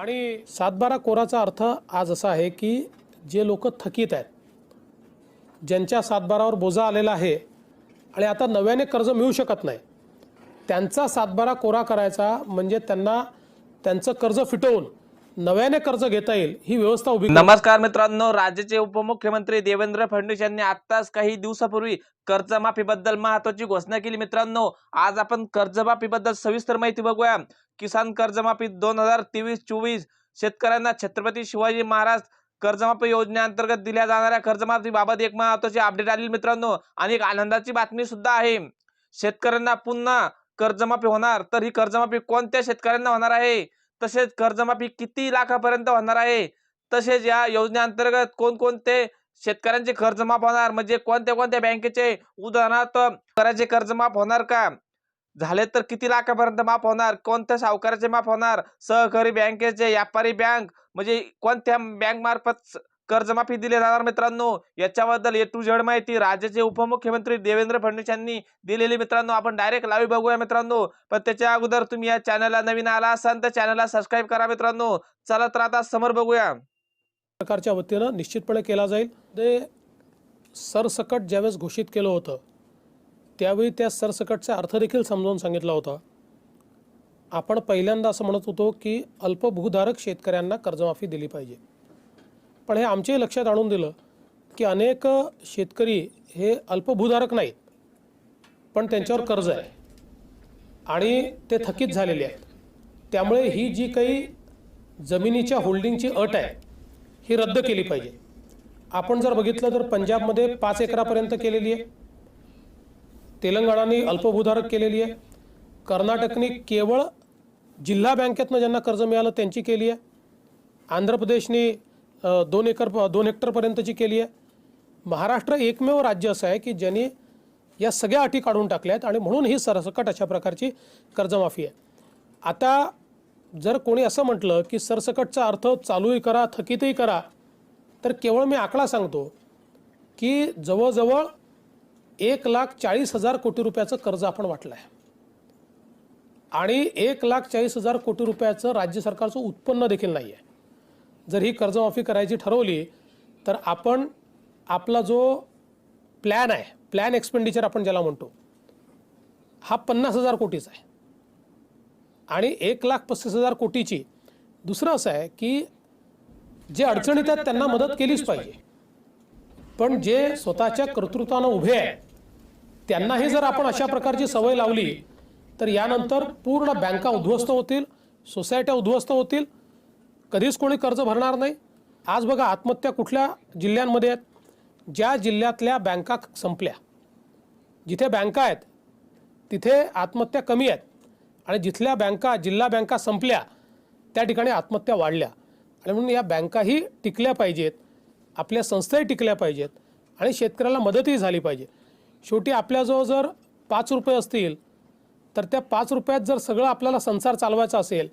आणि सातबारा कोराचा अर्थ आज असा आहे की जे लोक थकीत आहेत ज्यांच्या सातबारावर बोजा आलेला आहे आणि आता नव्याने कर्ज मिळू शकत नाही त्यांचा सातबारा कोरा करायचा म्हणजे त्यांना त्यांचं कर्ज फिटवून नव्याने कर्ज घेता येईल ही व्यवस्था उभी नमस्कार मित्रांनो राज्याचे उपमुख्यमंत्री देवेंद्र फडणवीस यांनी आत्ताच काही दिवसापूर्वी कर्जमाफीबद्दल महत्वाची घोषणा केली. मित्रांनो आज आपण कर्जमाफीबद्दल सविस्तर माहिती बघूया. किसान कर्जमाफी दोन हजार तेवीस चोवीस शेतकऱ्यांना छत्रपती शिवाजी महाराज कर्जमाफी योजनेअंतर्गत दिल्या जाणाऱ्या कर्जमाफीबाबत एक महत्वाची अपडेट आली मित्रांनो. आणि एक आनंदाची बातमी सुद्धा आहे. शेतकऱ्यांना पुन्हा कर्जमाफी होणार तर ही कर्जमाफी कोणत्या शेतकऱ्यांना होणार आहे? तसेच कर्जमाफी किती लाखापर्यंत होणार आहे? तसेच या योजनेअंतर्गत कोणकोणते शेतकऱ्यांचे कर्ज माफ होणार? म्हणजे कोणत्या कोणत्या बँकेचे उदाहरणार्थ कराचे कर्ज माफ होणार का? झाले तर किती लाखापर्यंत माफ होणार? कोणत्या सावकाराचे माफ होणार? सहकारी बँकेचे व्यापारी बँक म्हणजे कोणत्या बँक मार्फत कर्जमाफी दिली जाणार मित्रांनो. याच्याबद्दल ए टू झेड माहिती राज्याचे उपमुख्यमंत्री देवेंद्र फडणवीस यांनी दिलेली मित्रांनो. आपण डायरेक्ट लावी बघूया मित्रांनो. पण त्याच्या अगोदर तुम्ही या चॅनलला नवीन आला असाल तर चॅनलला सबस्क्राईब करा मित्रांनो. चला तर आता समोर बघूया. सरकारच्या वतीनं निश्चितपणे केला जाईल. ते सरसकट ज्यावेळेस घोषित केलं होतं त्यावेळी त्या सरसकटचा अर्थ देखील समजावून सांगितला होता. आपण पहिल्यांदा असं म्हणत होतो की अल्पभूधारक शेतकऱ्यांना कर्जमाफी दिली पाहिजे. पण हे आमच्याही लक्षात आणून दिलं की अनेक शेतकरी हे अल्पभूधारक नाहीत पण त्यांच्यावर कर्ज आहे. आणि ते थकीत झालेले आहेत. त्यामुळे ही जी काही जमिनीच्या होल्डिंगची अट आहे ही रद्द केली पाहिजे. आपण जर बघितलं तर पंजाबमध्ये पाच एकरापर्यंत केलेली आहे. तेलंगणाने अल्पभूधारक केलेली आहे. कर्नाटकने केवळ जिल्हा बँकेतनं ज्यांना कर्ज मिळालं त्यांची केली आहे. आंध्र प्रदेशने दोन एकर दोन हेक्टरपर्यंतची केली आहे. महाराष्ट्र एकमेव राज्य असं आहे की ज्यांनी या सगळ्या अटी काढून टाकल्या आहेत आणि म्हणून ही सरसकट अशा प्रकारची कर्जमाफी आहे. आता जर कोणी असं म्हटलं की सरसकटचा अर्थ चालूही करा थकीतही करा तर केवळ मी आकडा सांगतो की जवळजवळ एक लाख चाळीस हजार कोटी रुपयाचं कर्ज आपण वाटलं आहे. आणि एक लाख चाळीस हजार कोटी रुपयाचं राज्य सरकारचं उत्पन्न देखील नाही आहे जर ही कर्जमाफी करायची ठरवली तर आपण आपला जो प्लॅन आहे प्लॅन एक्सपेंडिचर आपण ज्याला म्हणतो हा पन्नास हजार कोटीचा आहे. आणि एक लाख पस्तीस हजार कोटीची दुसरं असं आहे की जे अडचणीत आहेत त्यांना मदत केलीच पाहिजे. पण जे स्वतःच्या कर्तृत्वानं उभे आहेत त्यांनाही जर आपण अशा प्रकारची सवय लावली तर यानंतर पूर्ण बँका उद्ध्वस्त होतील सोसायट्या उद्ध्वस्त होतील कधीच कोणी कर्ज भरणार नाही. आज बघा आत्महत्या कुठल्या जिल्ह्यांमध्ये आहेत? ज्या जिल्ह्यातल्या बँका संपल्या. जिथे बँका आहेत तिथे आत्महत्या कमी आहेत. आणि जिथल्या बँका जिल्हा बँका संपल्या त्या ठिकाणी आत्महत्या वाढल्या. आणि म्हणून या बँकाही टिकल्या पाहिजेत आपल्या संस्थाही टिकल्या पाहिजेत आणि शेतकऱ्याला मदतही झाली पाहिजे. शेवटी आपल्याजवळ जर पाच रुपये असतील तर त्या पाच रुपयात जर सगळं आपल्याला संसार चालवायचा असेल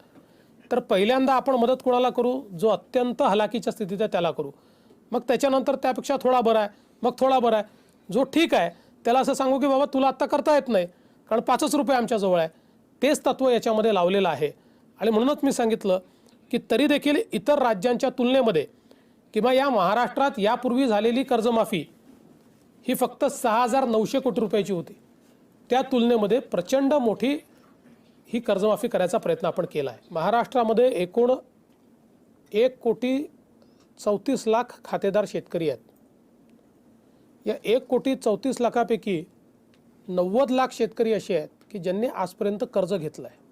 तर पहिल्यांदा आपण मदत कोणाला करू? जो अत्यंत हलाखीच्या स्थितीत आहे त्याला करू. मग त्याच्यानंतर त्यापेक्षा थोडा बरा आहे. मग थोडा बरा आहे. जो ठीक आहे त्याला असं सांगू की बाबा तुला आत्ता करता येत नाही. कारण पाचच रुपये आमच्याजवळ आहे. तेच तत्त्व याच्यामध्ये लावलेलं आहे. आणि म्हणूनच मी सांगितलं की तरी देखील इतर राज्यांच्या तुलनेमध्ये किंवा या महाराष्ट्रात यापूर्वी झालेली कर्जमाफी ही फक्त सहा हजार नऊशे कोटी रुपयाची होती. त्या तुलनेमध्ये प्रचंड मोठी ही कर्जमाफी करायचा प्रयत्न आपण केला आहे महाराष्ट्रामध्ये एकूण एक कोटी चौतीस लाख खातेदार शेतकरी आहेत. या एक कोटी चौतीस लाखापैकी नव्वद लाख शेतकरी असे आहेत की ज्यांनी आजपर्यंत कर्ज घेतलं आहे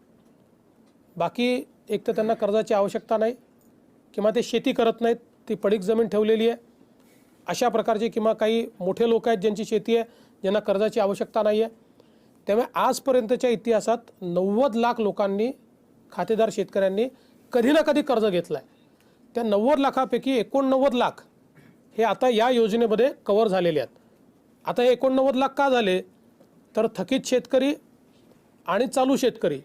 बाकी एक तर त्यांना कर्जाची आवश्यकता नाही किंवा ते शेती करत नाहीत ती पडीक जमीन ठेवलेली आहे. अशा प्रकारचे किंवा काही मोठे लोक आहेत ज्यांची शेती आहे ज्यांना कर्जाची आवश्यकता नाही आहे त्यामुळे आजपर्यंतच्या इतिहासात नव्वद लाख लोकांनी खातेदार शेतकऱ्यांनी कधी ना कधी कर्ज घेतलं आहे त्या नव्वद लाखापैकी एकोणनव्वद लाख हे आता या योजनेमध्ये कवर झालेले आहेत. आता हे एकोणनव्वद लाख का झाले? तर थकीत शेतकरी आणि चालू शेतकरी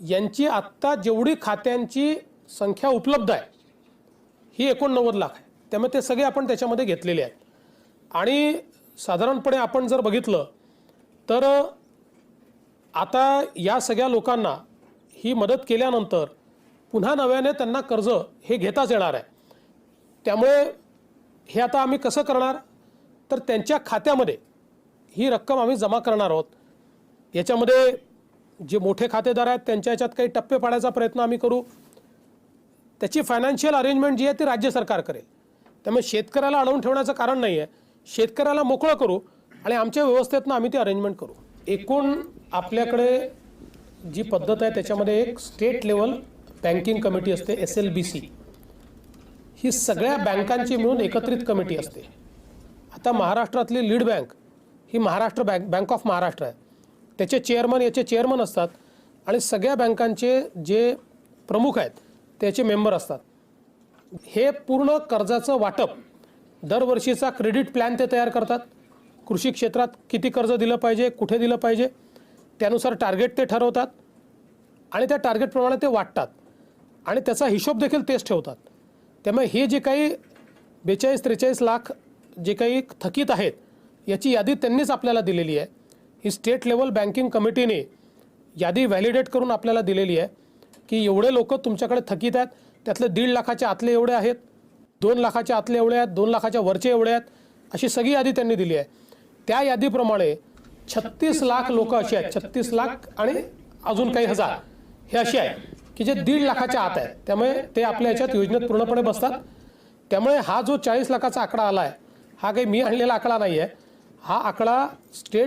यांची आत्ता जेवढी खात्यांची संख्या उपलब्ध आहे ही एकोणनव्वद लाख आहे. त्यामुळे ते सगळे आपण त्याच्यामध्ये घेतलेले आहेत. आणि साधारणपणे आपण जर बघितलं तर आता या सगळ्या लोकांना ही मदत केल्यानंतर पुन्हा नव्याने त्यांना कर्ज हे घेताच येणार आहे. त्यामुळे हे आता आम्ही कसं करणार? तर त्यांच्या खात्यामध्ये ही रक्कम आम्ही जमा करणार आहोत. याच्यामध्ये जे मोठे खातेदार आहेत त्यांच्या याच्यात काही टप्पे पाडायचा प्रयत्न आम्ही करू. त्याची फायनान्शियल अरेंजमेंट जी आहे ती राज्य सरकार करेल. त्यामुळे शेतकऱ्याला अडवून ठेवण्याचं कारण नाही आहे शेतकऱ्याला मोकळं करू आणि आमच्या व्यवस्थेतनं आम्ही ती अरेंजमेंट करू. एकूण आपल्याकडे जी पद्धत आहे त्याच्यामध्ये एक state level banking committee S L B C C ही सगळ्या बँकांची मिळून एकत्रित कमिटी असते. आता महाराष्ट्रातली lead bank he Maharashtra bank bank of Maharashtra आहे. त्याचे चेअरमन याचे चेअरमन असतात आणि सगळ्या बँकांचे जे प्रमुख आहेत त्याचे मेंबर असतात. हे पूर्ण कर्जाचं वाटप दरवर्षीचा क्रेडिट प्लॅन ते तयार करतात. कृषी क्षेत्रात किती कर्ज दिलं पाहिजे कुठे दिलं पाहिजे त्यानुसार टार्गेट ते ठरवतात आणि त्या टार्गेटप्रमाणे ते वाटतात. आणि त्याचा हिशोब देखील तेच ठेवतात. त्यामुळे हे जे काही बेचाळीस त्रेचाळीस लाख जे काही थकीत आहेत याची यादी त्यांनीच आपल्याला दिलेली आहे. ही स्टेट लेवल बँकिंग कमिटीने यादी व्हॅलिडेट करून आपल्याला दिलेली आहे की एवढे लोक तुमच्याकडे थकीत आहेत त्यातले दीड लाखाच्या आतले एवढे आहेत दोन लाखाच्या आतले एवढे आहेत दोन लाखाच्या वरचे एवढे आहेत अशी सगळी यादी त्यांनी दिली आहे. त्या यादीप्रमाणे छत्तीस लाख लोक अशी आहेत. छत्तीस लाख आणि अजून काही हजार. हे असे आहेत की जे दीड लाखाच्या आत आहेत. त्यामुळे ते आपल्या याच्यात योजनेत पूर्णपणे बसतात. त्यामुळे हा जो चाळीस लाखाचा आकडा आला आहे हा काही मी आणलेला आकडा नाही आहे हा आकडा स्टेट